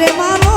রে মামা।